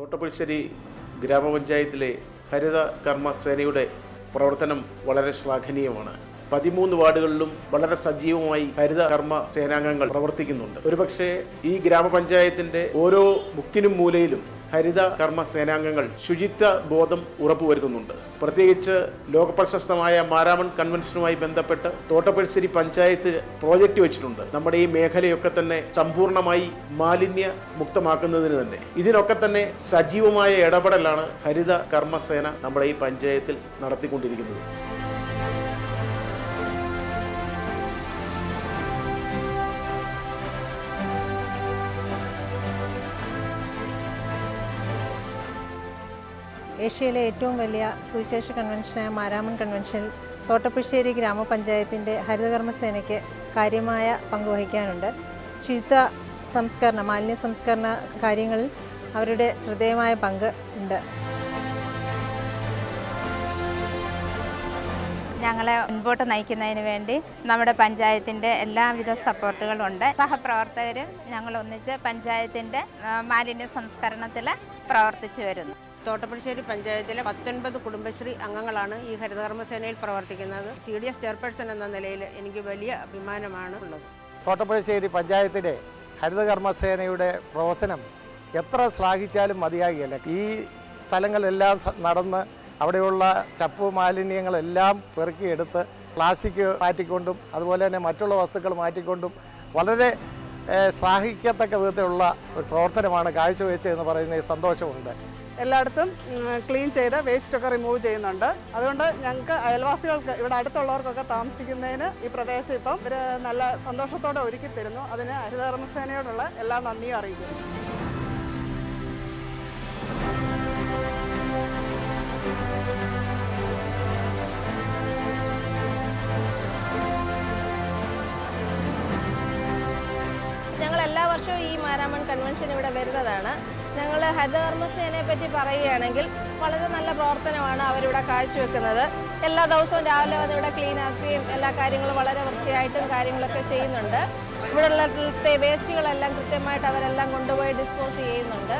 തോട്ടപ്പുഴശ്ശേരി ഗ്രാമപഞ്ചായത്തിലെ ഹരിത കർമ്മ സേനയുടെ പ്രവർത്തനം വളരെ ശ്ലാഘനീയമാണ്. പതിമൂന്ന് വാർഡുകളിലും വളരെ സജീവമായി ഹരിത കർമ്മ സേനാംഗങ്ങൾ പ്രവർത്തിക്കുന്നുണ്ട്. ഒരുപക്ഷെ ഈ ഗ്രാമപഞ്ചായത്തിന്റെ ഓരോ മുക്കിനും മൂലയിലും ഹരിത കർമ്മ സേനാംഗങ്ങൾ ശുചിത്വ ബോധം ഉറപ്പുവരുത്തുന്നുണ്ട്. പ്രത്യേകിച്ച് ലോകപ്രശസ്തമായ മാരാമൺ കൺവെൻഷനുമായി ബന്ധപ്പെട്ട് തോട്ടപ്പഴിശ്ശേരി പഞ്ചായത്ത് പ്രോജക്റ്റ് വെച്ചിട്ടുണ്ട്. നമ്മുടെ ഈ മേഖലയൊക്കെ തന്നെ സമ്പൂർണമായി മാലിന്യ മുക്തമാക്കുന്നതിന് തന്നെ. ഇതിനൊക്കെ തന്നെ സജീവമായ ഇടപെടലാണ് ഹരിത കർമ്മസേന നമ്മുടെ ഈ പഞ്ചായത്തിൽ നടത്തിക്കൊണ്ടിരിക്കുന്നത്. ഏഷ്യയിലെ ഏറ്റവും വലിയ സുവിശേഷ കൺവെൻഷനായ മാരാമൺ കൺവെൻഷനിൽ തോട്ടപ്പുശ്ശേരി ഗ്രാമപഞ്ചായത്തിന്റെ ഹരിതകർമ്മസേനയ്ക്ക് കാര്യമായ പങ്കുവഹിക്കാനുണ്ട് ശുചിത്വ സംസ്കരണ മാലിന്യ സംസ്കരണ കാര്യങ്ങളിൽ അവരുടെ ശ്രദ്ധേയമായ പങ്ക് ഉണ്ട്. ഞങ്ങളെ മുൻപോട്ട് നയിക്കുന്നതിന് വേണ്ടി നമ്മുടെ പഞ്ചായത്തിന്റെ എല്ലാവിധ സപ്പോർട്ടുകളും ഉണ്ട്. സഹപ്രവർത്തകർ ഞങ്ങൾ ഒന്നിച്ച് പഞ്ചായത്തിന്റെ മാലിന്യ സംസ്കരണത്തിൽ പ്രവർത്തിച്ചു വരുന്നു. തോട്ടപ്പുഴശ്ശേരി പഞ്ചായത്തിലെ പത്തൊൻപത് കുടുംബശ്രീ അംഗങ്ങളാണ് ഈ ഹരിതകർമ്മസേനയിൽ പ്രവർത്തിക്കുന്നത്. സി ഡി എസ് ചെയർപേഴ്സൺ എന്ന നിലയിൽ എനിക്ക് വലിയ അഭിമാനമാണ് ഉള്ളത്. തോട്ടപ്പുഴശ്ശേരി പഞ്ചായത്തിലെ ഹരിതകർമ്മസേനയുടെ പ്രവർത്തനം എത്ര ശ്ലാഘിച്ചാലും മതിയാകില്ല. ഈ സ്ഥലങ്ങളെല്ലാം നടന്ന് അവിടെയുള്ള ചപ്പ് മാലിന്യങ്ങളെല്ലാം പെറുക്കിയെടുത്ത് പ്ലാസ്റ്റിക് മാറ്റിക്കൊണ്ടും അതുപോലെ തന്നെ മറ്റുള്ള വസ്തുക്കൾ മാറ്റിക്കൊണ്ടും വളരെ ശ്ലാഘിക്കത്തക്ക വിധത്തിലുള്ള പ്രവർത്തനമാണ് കാഴ്ചവെച്ചതെന്ന് പറയുന്ന സന്തോഷമുണ്ട്. എല്ലായിടത്തും ക്ലീൻ ചെയ്ത് വേസ്റ്റൊക്കെ റിമൂവ് ചെയ്യുന്നുണ്ട്. അതുകൊണ്ട് ഞങ്ങൾക്ക് അയൽവാസികൾക്ക് ഇവിടെ അടുത്തുള്ളവർക്കൊക്കെ താമസിക്കുന്നതിന് ഈ പ്രദേശം ഇപ്പം ഒരു നല്ല സന്തോഷത്തോടെ ഒരുക്കി തരുന്നു. അതിന് ഹരിതകർമ്മസേനയോടുള്ള എല്ലാ നന്ദിയും അറിയിക്കുന്നു. വർഷവും ഈ മാരാമൺ കൺവെൻഷൻ ഇവിടെ വരുന്നതാണ്. ഞങ്ങൾ ഹരിതകർമ്മസേനയെ പറ്റി പറയുകയാണെങ്കിൽ വളരെ നല്ല പ്രവർത്തനമാണ് അവരിവിടെ കാഴ്ചവെക്കുന്നത്. എല്ലാ ദിവസവും രാവിലെ വന്ന് ഇവിടെ ക്ലീൻ ആക്കുകയും എല്ലാ കാര്യങ്ങളും വളരെ വൃത്തിയായിട്ടും കാര്യങ്ങളൊക്കെ ചെയ്യുന്നുണ്ട്. ഇവിടെയുള്ള വേസ്റ്റുകളെല്ലാം കൃത്യമായിട്ട് അവരെല്ലാം കൊണ്ടുപോയി ഡിസ്പോസ് ചെയ്യുന്നുണ്ട്.